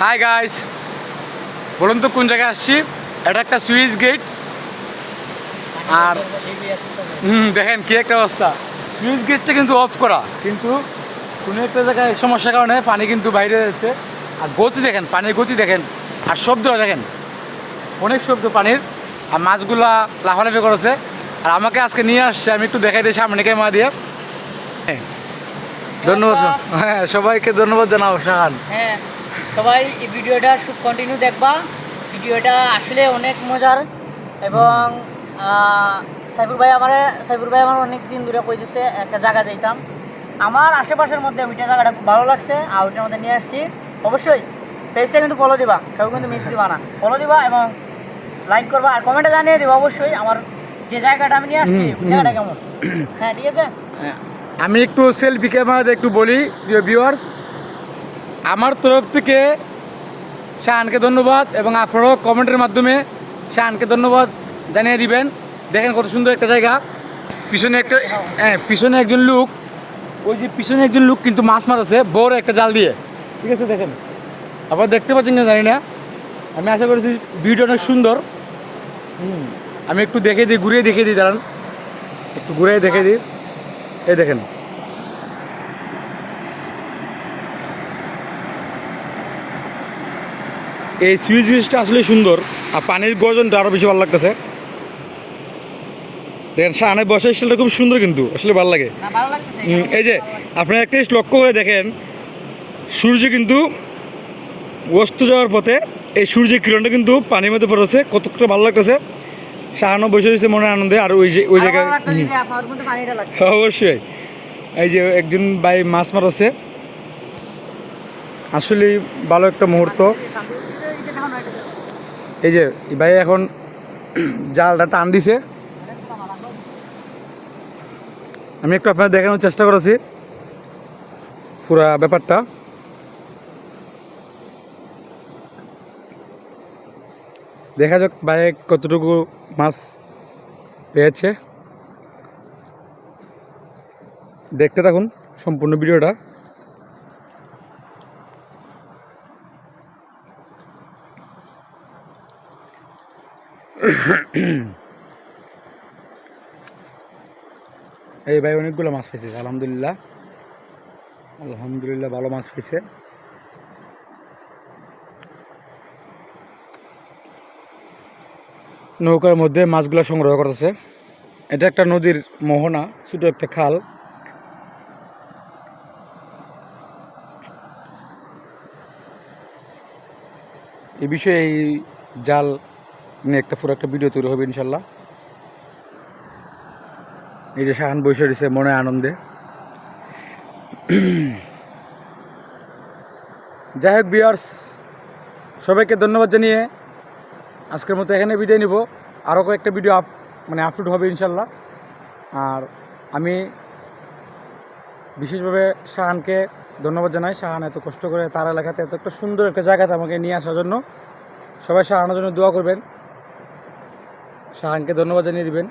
Hi guys বলুন তো কোন জায়গায় আসছি? এটা একটা সুইচ গেট। আর হুম দেখেন কি একটা অবস্থা। সুইচ গেটটা কিন্তু অফ করা কিন্তু কোনো একটা জায়গায় সমস্যার কারণে পানি কিন্তু বাইরে যাচ্ছে। আর গতি দেখেন পানির গতি দেখেন। আর শব্দ দেখেন অনেক শব্দ পানির। আর মাছগুলা লাফালাফি করেছে। আর আমাকে আজকে নিয়ে আসছে আমি একটু দেখাই দিই সামনে ক্যামেরা দিয়ে। হ্যাঁ, ধন্যবাদ। হ্যাঁ সবাইকে ধন্যবাদ জানাব শাহান। হ্যাঁ। সবাই এই ভিডিওটা খুব কন্টিনিউ দেখবা। ভিডিওটা আসলে অনেক মজার এবং সাইফুর ভাই আমার সাইফুর ভাই আমার অনেক দিন ধরে কই দিছে একটা জায়গা যাইতাম। আমার আশেপাশের মধ্যে ওইটা জায়গাটা খুব ভালো লাগছে আর ওইটার মধ্যে নিয়ে আসছি। অবশ্যই পেজটা কিন্তু ফলো দিবা কেউ কিন্তু মিস দিবা না। ফলো দিবা এবং লাইক করবা আর কমেন্টে জানিয়ে দিবা অবশ্যই আমার যে জায়গাটা আমি নিয়ে আসছি ওই জায়গাটা কেমন? হ্যাঁ ঠিক আছে? আমি একটু সেলফি ক্যামেরাতে একটু বলি ভিউয়ার্স আমার তরফ থেকে শাহানকে ধন্যবাদ এবং আপনারাও কমেন্টের মাধ্যমে শাহানকে ধন্যবাদ জানিয়ে দিবেন। দেখেন কত সুন্দর একটা জায়গা। পিছনে একটা হ্যাঁ পিছনে একজন লোক। ওই যে পিছনে একজন লোক কিন্তু মাছ মারছে বড় একটা জাল দিয়ে। ঠিক আছে, দেখেন। আবার দেখতে পাচ্ছেন না জানি না। আমি আশা করেছি ভিডিও অনেক সুন্দর। হুম, আমি একটু দেখে দিই, ঘুরিয়ে দেখিয়ে দিই, দাঁড়ান। একটু ঘুরিয়ে দেখে দিই। এই দেখেন। এই সুইচ গেজটা আসলে সুন্দর। আর পানির গর্জনটা আরও বেশি ভালো লাগতেছে। দেখেন সামনে বসার স্টাইলটা খুব সুন্দর কিন্তু আসলে ভালো লাগে। এই যে আপনারা একটা লক্ষ্য করে দেখেন সূর্য কিন্তু অস্ত যাওয়ার পথে এই সূর্যের কিরণটা কিন্তু পানির মধ্যে পড়েছে কতটা ভালো লাগতেছে। শাহানো বসে রয়েছে মনে আনন্দে আর ওই যে ওই জায়গায় ভালো লাগতেছে হুম। যে আপনার মধ্যে পানিটা লাগছে। অবশ্যই। এই যে একজন ভাই মাছ মারাচ্ছে আসলে ভালো একটা মুহূর্ত। এই যে, ভাই এখন জালটা টান দিছে। আমি একটু আপনার দেখানোর চেষ্টা করেছি। পুরা ব্যাপারটা। দেখা যাক ভাই কতটুকু মাছ পেয়েছে। দেখতে থাকুন সম্পূর্ণ ভিডিওটা। এই ভাই, অনেকগুলো মাছ পেয়েছে আলহামদুলিল্লাহ। আলহামদুলিল্লাহ, ভালো মাছ পেয়েছে নৌকার মধ্যে মাছগুলো সংগ্রহ করতেছে। এটা একটা নদীর মোহনা, ছোটো একটা খাল। এ বিষয়ে এই জাল নিয়ে একটা পুরো একটা ভিডিও তৈরি হবে ইনশাল্লাহ। এই যে শাহান বসে রয়েছে মনে আনন্দে। যাই হোক বিয়ার্স সবাইকে ধন্যবাদ জানিয়ে আজকের মতো এখানে বিদায় নিব। আরও কয়েকটা ভিডিও আপ মানে আপলোড হবে ইনশাল্লাহ। আর আমি বিশেষভাবে শাহানকে ধন্যবাদ জানাই। শাহান এত কষ্ট করে তার এলাকাতে এত একটা সুন্দর একটা জায়গাতে আমাকে নিয়ে আসার জন্য। সবাই শাহানের জন্য দোয়া করবেন। শাহানকে ধন্যবাদ জানিয়ে দেবেন।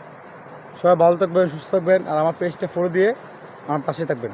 সবাই ভালো থাকবেন, সুস্থ থাকবেন, আর আমার পেজটা ফলো দিয়ে আমার পাশে থাকবেন।